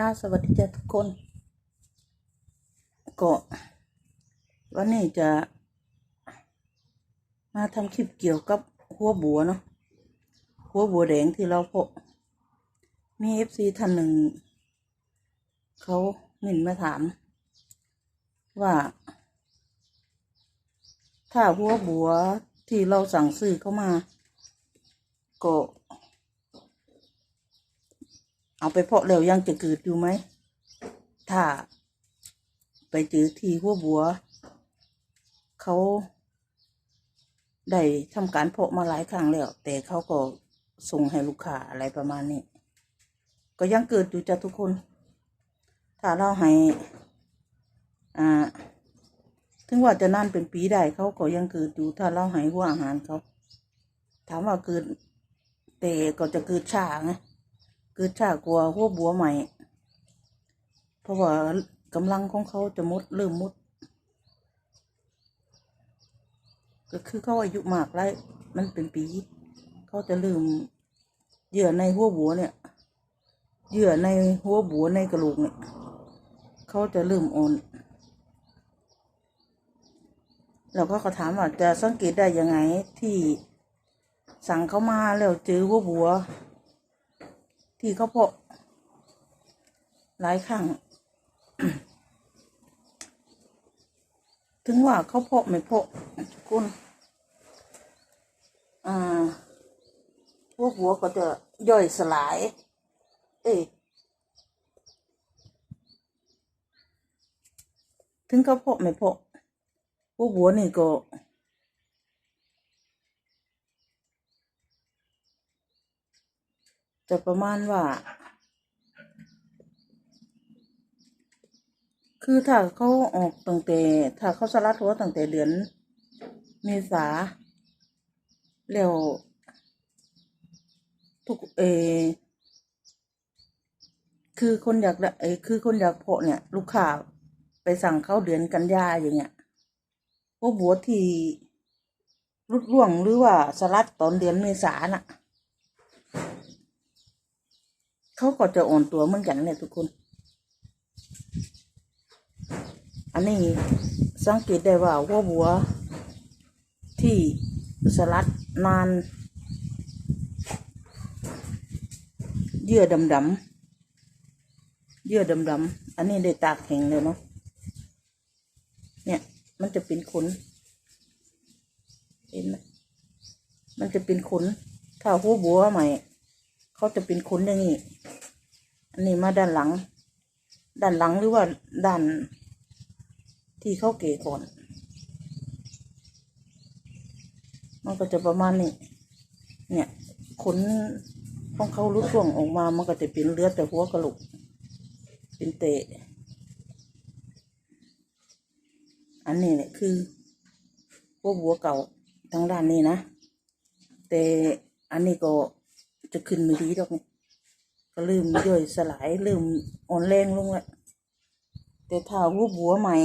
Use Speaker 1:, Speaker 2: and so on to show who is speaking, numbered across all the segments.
Speaker 1: จ้าสวัสดีจ้าทุกคน ก็วันนี้จะ มาทำคลิปเกี่ยวกับหัวบัวเนาะหัวบัวแดงที่เราพบมีเอฟซีท่านหนึ่ง เขาหมิ่นมาถาม ว่า ถ้าหัวบัวที่เราสั่งซื้อเข้ามา ก็ เอาไปเพาะแล้วยังจะเกิดอยู่ไหม ถ้า ไปเจอทีหัวบัว เขาได้ทำการเพาะมาหลายครั้งแล้ว แต่เขาก็ส่งให้ลูกค้าอะไรประมาณนี้ ก็ยังเกิดอยู่จ้ะทุกคน ถ้าเราให้ อ่า ถึงว่าจะนานเป็นปีได้เขาก็ยังเกิดอยู่ ถ้าเราให้หัวอาหารเขา ถามว่าเกิดแต่ก็จะเกิดช้าไง เกิดช้ากว่าหัวบัวใหม่ เพราะว่ากำลังของเขาจะมดเริ่มมด ก็คือเขาอายุมากแล้วมันเป็นปี เขาจะลืมเหยื่อในหัวบัวเนี่ยเหยื่อในหัวบัวในกระโหลกเนี่ยเขาจะเริ่มอ่อนแล้วก็เขาถามว่าจะสังเกตได้ยังไงที่สั่งเขามาแล้วเจอหัวบัว ที่เขาเพาะหลายครั้งถึงว่าเขาเพาะไม่เพาะคุณอ่าพวกหัวก็จะย่อยสลาย เอ้ยถึงเขาเพาะไม่เพาะพวกหัวนี่ก็ จะประมาณว่า คือถ้าเขาออกตั้งแต่ถ้าเขาสลัดหัวตั้งแต่เดือนเมษาแล้วทุกเอคือคนอยากเอคือคนอยากเพาะเนี่ย ลูกค้าไปสั่งเขาเดือนกันยาอย่างเงี้ยพวกบัวที่รุดร่วงหรือว่าสลัดตอนเดือนเมษาน่ะ เขาก็จะอ่อนตัวเหมือนกันเลยทุกคน อันนี้สังเกตได้ว่าหัวบัว ที่สลัดนาน เยื่อดำๆเยื่อดำๆอันนี้ได้ตากแข็งเลยเนาะเนี่ยมันจะเป็นขนเห็นไหมมันจะเป็นขนถ้าหัวบัวใหม่ เขาจะเป็นขนอย่างนี้ อันนี้มาด้านหลัง ด้านหลังหรือว่าด้านที่เขาเก๋ก่อน มันก็จะประมาณนี้ เนี่ยขนของเขารุดร่วงออกมา มันก็จะเป็นเลือดแต่หัวกระโหลก เป็นเตะ อันนี้เนี่ยคือหัวบัวเก่าทางด้านนี้นะ แต่อันนี้ก็ จะขึ้นไม่ดีดอกนี่ก็ลืมย่อยสลายลืมอ่อนแรงลงแล้วแต่ถ้าหัวบัวใหม่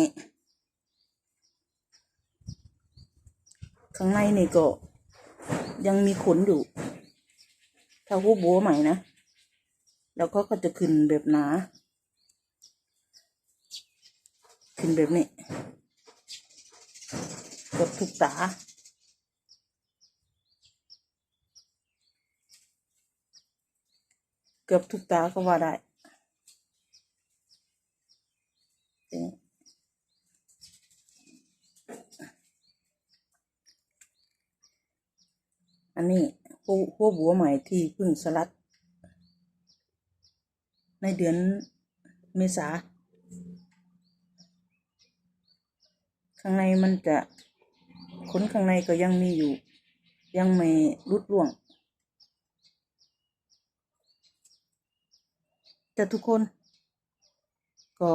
Speaker 1: ข้างในนี่ก็ ยังมีขนอยู่ ถ้าหัวบัวใหม่นะ แล้วก็ก็จะขึ้นแบบหนา ขึ้นแบบนี้กือบทุกตา กือบทุกตาก็ว่าได้อันนี้หัวหัวบัวใหม่ที่พิ่งสลัด ในเดือนเมษา ข้างในมันจะขนข้างในก็ยังมีอยู่ ยังไม่รุดร่วง แต่ทุกคน ก็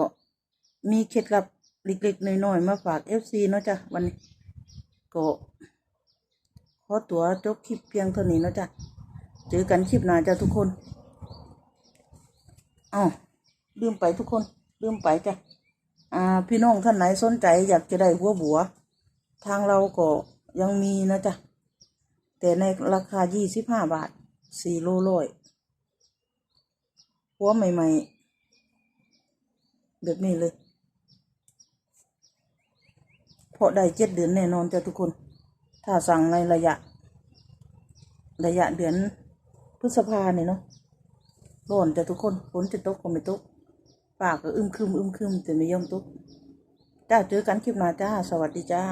Speaker 1: มีเคล็ดลับเล็กๆน้อยๆมาฝากเอฟซีเนาะจ้ะวันนี้ก็ขอตัวจบคลิปเพียงเท่านี้เนาะจ้ะเจอกันคลิปหน้าจ้ะทุกคนอ๋อลืมไปทุกคนลืมไปจ้ะอ่าพี่น้องท่านไหนสนใจอยากจะได้หัวบัว ทางเราก็ยังมีนะจ๊ะแต่ในราคายี่สิบห้าบาทสี่โลร้อย หัวใหม่ ๆ แบบนี้เลย เพราะได้เจ็ดเดือนแน่นอนจ้ะทุกคน ถ้าสั่งในระยะ ระยะเดือนพฤษภาเนี่ยเนาะร้อนจ้ะทุกคนฝนจะตกก็ไม่ตกปากก็อึมครึมอึมครึมแต่ไม่ยอมตกจ้าเจอกันคลิปหน้าจ้า สวัสดีจ้า